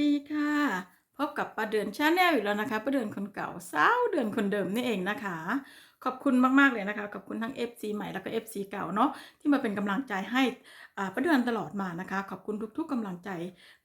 ดีค่ะ พบกับประเดือนชาแนลอีกแล้วนะคะประเดือนคนเก่าสาวเดือนคนเดิมนี่เองนะคะ ขอบคุณมากๆเลยนะคะขอบคุณทั้ง FC ใหม่แล้วก็ FC เก่าเนาะที่มาเป็นกำลังใจให้อ่าประเดือนตลอดมานะคะ ขอบคุณทุกๆกำลังใจ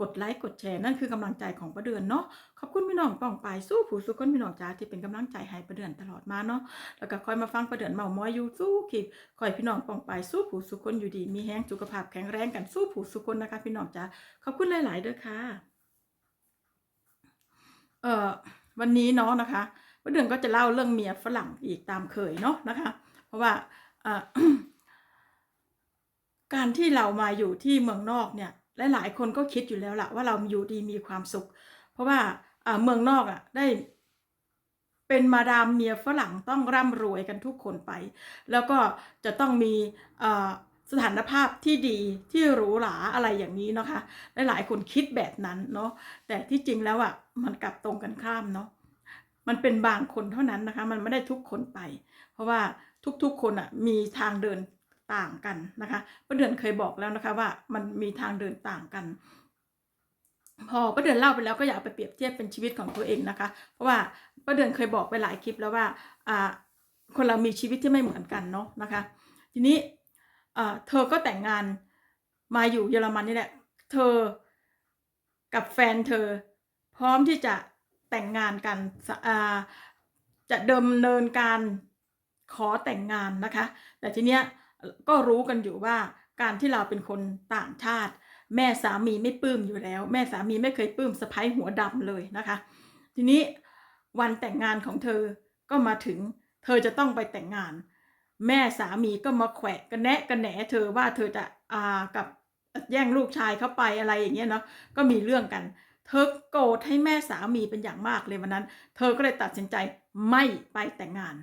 กดไลค์กดแชร์นั่นคือกำลังใจของประเดือนเนาะขอบคุณพี่น้องป้องไปายสู้ผู้สู้คนพี่น้องจ้าที่เป็นกำลังใจให้ประเดือนตลอดมาเนาะแล้วก็คอยมาฟังประเดือนเมามอยอยู่สู้ขีดคอยพี่น้องป้องไปายสู้ผู้สู้คนอยู่ดี มีแห้งสุขภาพแข็งแรงกันสู้ผู้สู้คนนะคะ พี่น้องจ้าขอบคุณหลาย ๆเด้อค่ะ ออวันนี้เนาะนะคะป้าเดือนก็จะเล่าเรื่องเมียฝรั่งอีกตามเคยเนาะนะคะ เพราะว่าอ่าการที่เรามาอยู่ที่เมืองนอกเนี่ยหลายๆคนก็คิดอยู่แล้วละว่าเราอยู่ดีมีความสุข เพราะว่าเมืองนอกอะได้เป็นมาดามเมียฝรั่งต้องร่ำรวยกันทุกคนไป แล้วก็จะต้องมี สถานภาพที่ดีที่หรูหราอะไรอย่างนี้เนาะคะหลายๆคนคิดแบบนั้นเนาะแต่ที่จริงแล้วอะมันกลับตรงกันข้ามเนาะมันเป็นบางคนเท่านั้นนะคะ มันไม่ได้ทุกคนไป เพราะว่าทุกๆคนอะมีทางเดินต่างกันนะคะป้าเดือนเคยบอกแล้วนะคะว่ามันมีทางเดินต่างกัน พอป้าเดือนเล่าไปแล้วก็อยากไปเปรียบเทียบเป็นชีวิตของตัวเองนะคะ เพราะว่าป้าเดือนเคยบอกไปหลายคลิปแล้วว่าอ่าคนเรามีชีวิตที่ไม่เหมือนกันเนาะนะคะ ทีนี้ เธอก็แต่งงานมาอยู่เยอรมันนี่แหละ เธอกับแฟนเธอ พร้อมที่จะแต่งงานกันจะเดำเนินการขอแต่งงานนะคะ แต่ทีเนี้ยก็รู้กันอยู่ว่าการที่เราเป็นคนต่างชาติ แม่สามีไม่ปลื้มอยู่แล้ว แม่สามีไม่เคยปลื้มสะพ้ายหัวดำเลยนะคะ ทีนี้วันแต่งงานของเธอก็มาถึง เธอจะต้องไปแต่งงาน แม่สามีก็มาแขวะกันแนะกันแหนเธอว่าเธอจะอ่ากับแย่งลูกชายเข้าไปอะไรอย่างเงี้ยเนาะก็มีเรื่องกัน เธอโกรธให้แม่สามีเป็นอย่างมากเลยวันนั้น เธอก็เลยตัดสินใจไม่ไปแต่งงาน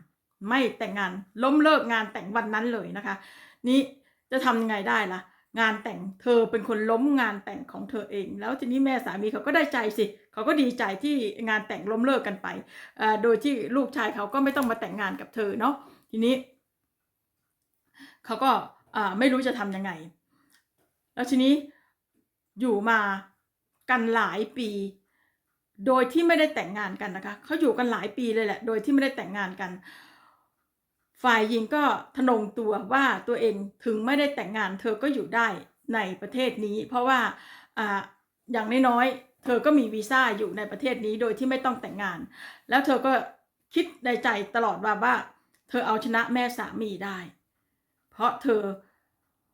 ไม่แต่งงานล้มเลิกงานแต่งวันนั้นเลยนะคะ นี่จะทำยังไงได้ล่ะ งานแต่งเธอเป็นคนล้มงานแต่งของเธอเอง แล้วทีนี้แม่สามีเขาก็ได้ใจสิเขาก็ดีใจที่งานแต่งล้มเลิกกันไปอ่อโดยที่ลูกชายเขาก็ไม่ต้องมาแต่งงานกับเธอเนาะทีนี้ เขาก็าไม่รู้จะทำยังไง แล้วทีนี้อยู่มากันหลายปี โดยที่ไม่ได้แต่งงานกันนะคะเขาอยู่กันหลายปีเลยแหละ โดยที่ไม่ได้แต่งงานกัน ฝ่ายหญิงก็ทนงตัวว่าตัวเองถึงไม่ได้แต่งงาน เธอก็อยู่ได้ในประเทศนี้ เพราะว่าอ่าอย่างน้อยๆเธอก็มีวีซ่าอยู่ในประเทศนี้โดยที่ไม่ต้องแต่งงาน แล้วเธอก็คิดในใจตลอดว่าว่า เธอเอาชนะแม่สามีได้ เพราะเธอ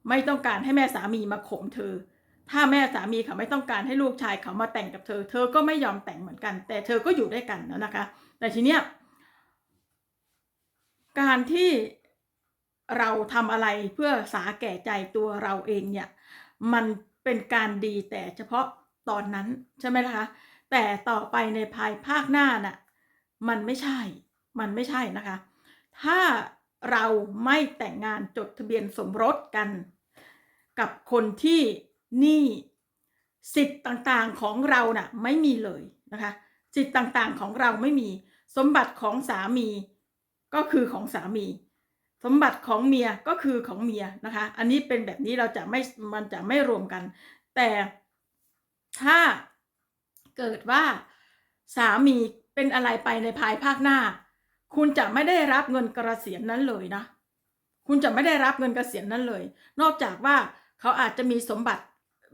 ไม่ต้องการให้แม่สามีมาข่มเธอ ถ้าแม่สามีเขาไม่ต้องการให้ลูกชายเขามาแต่งกับเธอ เธอก็ไม่ยอมแต่งเหมือนกัน แต่เธอก็อยู่ด้วยกันแล้วนะคะ แต่ทีเนี้ยการที่เราทำอะไรเพื่อสาแก่ใจตัวเราเองเนี่ย มันเป็นการดีแต่เฉพาะตอนนั้นใช่ไหมล่ะคะ แต่ต่อไปในภายภาคหน้าน่ะ มันไม่ใช่ มันไม่ใช่นะคะ ถ้า เราไม่แต่งงานจดทะเบียนสมรสกัน กับคนที่นี่สิทธิ์ต่างๆของเราน่ะไม่มีเลยนะคะสิทธิ์ต่างๆของเราไม่มี สมบัติของสามีก็คือของสามี สมบัติของเมียก็คือของเมียนะคะ อันนี้เป็นแบบนี้เราจะไม่มันจะไม่รวมกัน แต่ถ้าเกิดว่าสามีเป็นอะไรไปในภายภาคหน้า คุณจะไม่ได้รับเงินกระเกษียณนั้นเลยนะ คุณจะไม่ได้รับเงินกระเกษียณนั้นเลย นอกจากว่าเขาอาจจะมีสมบัติ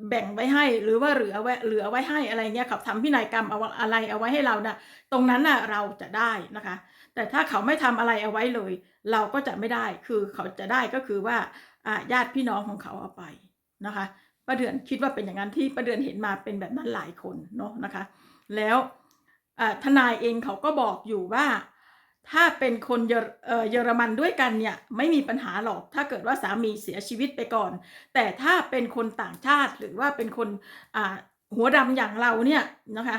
แบ่งไว้ให้หรือว่าเหลือไว้เหลือไว้ให้อะไรเงี้ยเขาทำพินัยกรรมเอาอะไรเอาไว้ให้เรานะ่ะตรงนั้นน่ะเราจะได้นะคะ แต่ถ้าเขาไม่ทำอะไรเอาไว้เลย เราก็จะไม่ได้คือเขาจะได้ก็คือว่าญาติพี่น้องของเขาเอาไปนะคะป้าเดือนคิดว่าเป็นอย่างนั้นที่ป้าเดือนเห็นมาเป็นแบบนั้นหลายคนเนาะนะคะ แล้วทนายเองเขาก็บอกอยู่ว่า ถ้าเป็นคนเยอรเอเยอรมันด้วยกันเนี่ยไม่มีปัญหาหรอกถ้าเกิดว่าสามีเสียชีวิตไปก่อน แต่ถ้าเป็นคนต่างชาติหรือว่าเป็นคนหัวดำอย่างเราเนี่ยนะคะ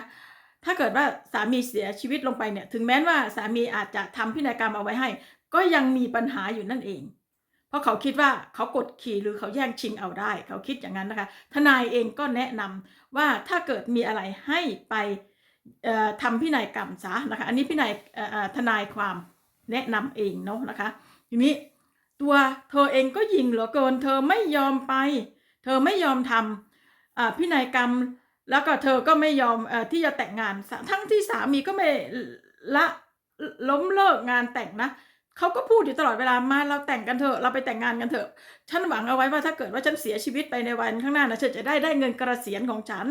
ถ้าเกิดว่าสามีเสียชีวิตลงไปเนี่ยถึงแม้ว่าสามีอาจจะทำพินัยกรรมเอาไว้ให้ ก็ยังมีปัญหาอยู่นั่นเอง เพราะเขาคิดว่าเขากดขี่หรือเขาแย่งชิงเอาได้ เขาคิดอย่างนั้นนะคะ ทนายเองก็แนะนำว่าถ้าเกิดมีอะไรให้ไป ทำพินัยกรรมซะนะคะ อันนี้พินัยทนายความแนะนำเองเนาะนะคะ ทีนี้ตัวเธอเองก็ยิงเหลือเกิน เธอไม่ยอมไป เธอไม่ยอมทำอ่าพินัยกรรม แล้วก็เธอก็ไม่ยอมอที่จะแต่งงาน ทั้งที่สามีก็ไม่ละล้มเลิกงานแต่งนะ เขาก็พูดอยู่ตลอดเวลามาเราแต่งกันเถอะเราไปแต่งงานกันเถอะฉันหวังเอาไว้ว่าถ้าเกิดว่าฉันเสียชีวิตไปในวันข้างหน้านะฉันจะได้ได้เงินเกษียณของฉัน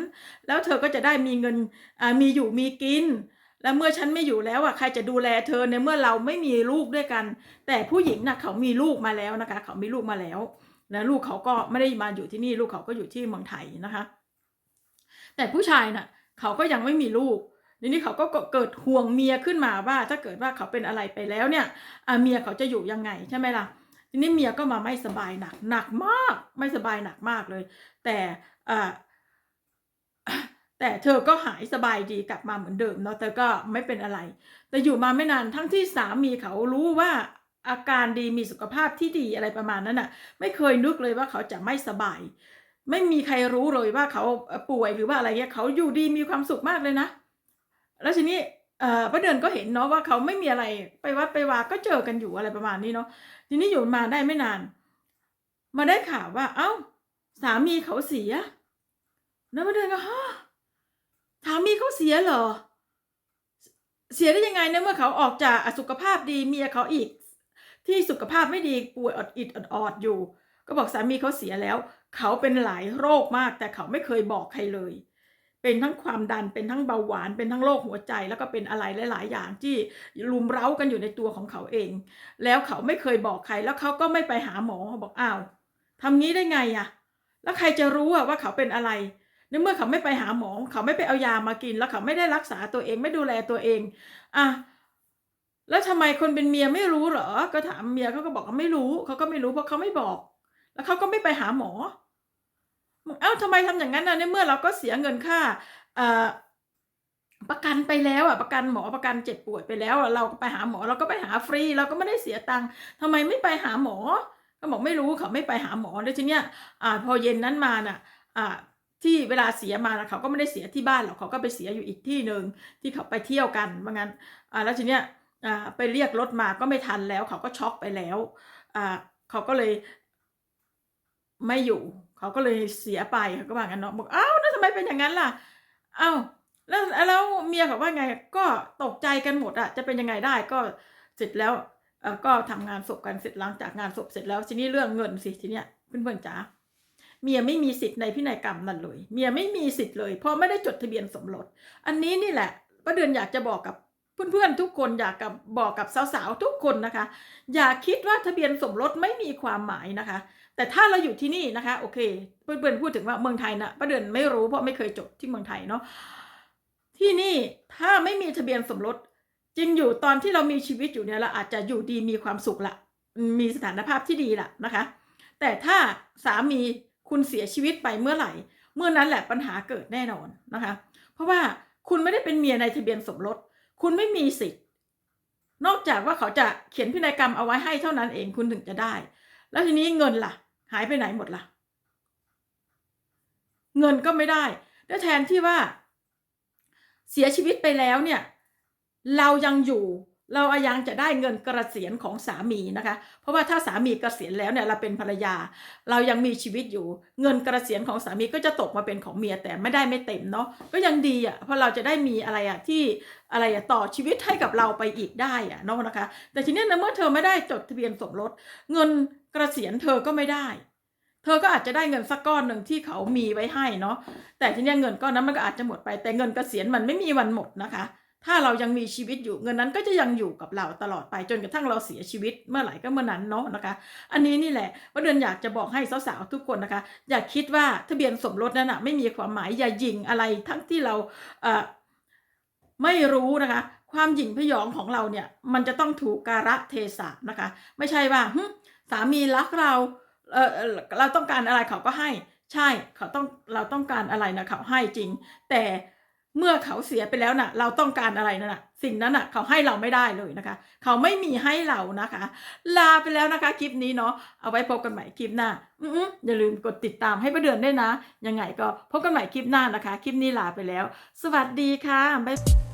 แล้วเธอก็จะได้มีเงินอ่ามีอยู่มีกิน แล้วเมื่อฉันไม่อยู่แล้วอะใครจะดูแลเธอในเมื่อเราไม่มีลูกด้วยกัน แต่ผู้หญิงนะเขามีลูกมาแล้วนะคะ เขามีลูกมาแล้ว แล้วลูกเขาก็ไม่ได้มาอยู่ที่นี่ลูกเขาก็อยู่ที่เมืองไทยนะคะ แต่ผู้ชายน่ะเขาก็ยังไม่มีลูก ทีนี้เขาก็เกิดห่วงเมียขึ้นมาว่าถ้าเกิดว่าเขาเป็นอะไรไปแล้วเนี่ยเมียเขาจะอยู่ยังไงใช่ไหมล่ะทีนี้เมียก็มาไม่สบายหนักหนักมากไม่สบายหนักมากเลย แต่แต่เธอก็หายสบายดีกลับมาเหมือนเดิมเนาะแต่ก็ไม่เป็นอะไร แต่อยู่มาไม่นานทั้งที่สามีเขารู้ว่าอาการดีมีสุขภาพที่ดีอะไรประมาณนั้นน่ะ ไม่เคยนึกเลยว่าเขาจะไม่สบาย ไม่มีใครรู้เลยว่าเขาป่วยหรือว่าอะไรเงี้ยเขาอยู่ดีมีความสุขมากเลยนะ แล้วทีนี้เอ่อป้าเดือนก็เห็นเนาะว่าเขาไม่มีอะไรไปวัดไปวาก็เจอกันอยู่อะไรประมาณนี้เนาะทีนี้อยู่มาได้ไม่นาน มาได้ข่าวว่า เอ้า สามีเขาเสียแล้วป้าเดือนก็ฮะสามีเขาเสียเหรอ เสียได้ยังไงเนี่ยเมื่อเขาออกจากสุขภาพดีเมียเขาอีก ที่สุขภาพไม่ดีป่วยอดอิดอดออดอยู่ ก็บอกสามีเขาเสียแล้ว เขาเป็นหลายโรคมาก แต่เขาไม่เคยบอกใครเลย เป็นทั้งความดันเป็นทั้งเบาหวานเป็นทั้งโรคหัวใจ แล้วก็เป็นอะไรหลาย ๆ อย่างที่รุมเร้ากันอยู่ในตัวของเขาเอง แล้วเขาไม่เคยบอกใคร แล้วเขาก็ไม่ไปหาหมอบอกอ้าวทำงี้ได้ไงอะแล้วใครจะรู้อะว่าเขาเป็นอะไรในเมื่อเขาไม่ไปหาหมอ เขาไม่ไปเอายามากิน แล้วเขาไม่ได้รักษาตัวเองไม่ดูแลตัวเองอะแล้วทำไมคนเป็นเมียไม่รู้เหรอ ก็ถามเมียเขาก็บอกว่าไม่รู้เขาก็ไม่รู้เพราะเขาไม่บอก แล้วเขาก็ไม่ไปหาหมอ เอ้าทำไมทำอย่างนั้นนะในเมื่อเราก็เสียเงินค่าประกันไปแล้วอะประกันหมอประกันเจ็บป่วยไปแล้วอะเราก็ไปหาหมอเราก็ไปหาฟรี เราก็ไม่ได้เสียตังค์ทำไมไม่ไปหาหมอ ก็บอกไม่รู้เขาไม่ไปหาหมอแล้วทีเนี้ยอ่าพอเย็นนั้นมาน่ะอ่าที่เวลาเสียมานะเขาก็ไม่ได้เสียที่บ้านหรอกเขาก็ไปเสียอยู่อีกที่หนึ่งที่เขาไปเที่ยวกันว่างั้นอ่าแล้วทีเนี้ยอ่าไปเรียกรถมาก็ไม่ทันแล้ว เขาก็ช็อกไปแล้วอ่าเขาก็เลยไม่อยู่ เขาก็เลยเสียไปเขาก็ว่างั้นเนาะบอกอ้าวแล้วทำไมเป็นอย่างนั้นล่ะอ้าวแล้วแล้วเมียเขาว่าไงก็ตกใจกันหมดอะจะเป็นยังไงได้ก็เสร็จแล้วเออก็ทำงานศพกันเสร็จหลังจากงานศพเสร็จแล้วทีนี้เรื่องเงินสิทีเนี้ยเพื่อนๆจ๋าเมียไม่มีสิทธิ์ในพินัยกรรมนั่นเลย เมียไม่มีสิทธิ์เลยเพราะไม่ได้จดทะเบียนสมรสอันนี้นี่แหละป้าเดือนอยากจะบอกกับเพื่อนๆทุกคนอยากกับบอกกับสาวๆทุกคนนะคะ อย่าคิดว่าทะเบียนสมรสไม่มีความหมายนะคะ แต่ถ้าเราอยู่ที่นี่นะคะโอเคเพื่อนๆพูดถึงว่าเมืองไทยนะป้าเดือนไม่รู้เพราะไม่เคยจบที่เมืองไทยเนาะที่นี่ถ้าไม่มีทะเบียนสมรสจริงอยู่ตอนที่เรามีชีวิตอยู่เนี่ยเราอาจจะอยู่ดีมีความสุขละมีสถานภาพที่ดีละนะคะ แต่ถ้าสามีคุณเสียชีวิตไปเมื่อไหร่ เมื่อนั้นแหละปัญหาเกิดแน่นอนนะคะ เพราะว่าคุณไม่ได้เป็นเมียในทะเบียนสมรส คุณไม่มีสิทธิ์ นอกจากว่าเขาจะเขียนพินัยกรรมเอาไว้ให้เท่านั้นเองคุณถึงจะได้ แล้วทีนี้เงินล่ะ หายไปไหนหมดล่ะ เงินก็ไม่ได้ แล้วแทนที่ว่า เสียชีวิตไปแล้วเนี่ย เรายังอยู่เราอายังจะได้เงินกระเกษียณของสามีนะคะ เพราะว่าถ้าสามีกเกษียณแล้วเนี่ยเราเป็นภรรยา เรายังมีชีวิตอยู่ เงินกระเกษียณของสามีก็จะตกมาเป็นของเมียแต่ไม่ได้ไม่เต็มเนาะก็ยังดีอะเพราะเราจะได้มีอะไรอะที่อะไรอะต่อชีวิตให้กับเราไปอีกได้อะเนาะนะคะ แต่ทีนี้นะเมื่อเธอไม่ได้จดทะเบียนสมรส เงิน เกษียณเธอก็ไม่ได้ เธอก็อาจจะได้เงินสักก้อนหนึ่งที่เขามีไว้ให้เนาะแต่ทีนี้เงินก้อนนั้นมันก็อาจจะหมดไปแต่เงินเกษียณมันไม่มีวันหมดนะคะ ถ้าเรายังมีชีวิตอยู่เงินนั้นก็จะยังอยู่กับเราตลอดไปจนกระทั่งเราเสียชีวิตเมื่อไหร่ก็เมื่อนั้นเนาะนะคะ อันนี้นี่แหละว่าเดือนอยากจะบอกให้สาวๆทุกคนนะคะ อย่าคิดว่าทะเบียนสมรสนั้นนะไม่มีความหมายอย่ายิงอะไรทั้งที่เราเอ่อไม่รู้นะคะ ความหยิ่งพยองของเราเนี่ย มันจะต้องถูกการะเทศะนะคะ ไม่ใช่ว่า สามีรักเราเออเราต้องการอะไรเขาก็ให้ ใช่เขาต้องเราต้องการอะไรนะเขาให้จริง แต่เมื่อเขาเสียไปแล้วน่ะ เราต้องการอะไรนั่นน่ะ สิ่งนั้นน่ะ เขาให้เราไม่ได้เลยนะคะ เขาไม่มีให้เรานะคะ ลาไปแล้วนะคะคลิปนี้เนาะเอาไว้พบกันใหม่คลิปหน้าอืออย่าลืมกดติดตามให้ประเดือนด้วยนะ ยังไงก็พบกันใหม่คลิปหน้านะคะ คลิปนี้ลาไปแล้ว สวัสดีค่ะบ๊าย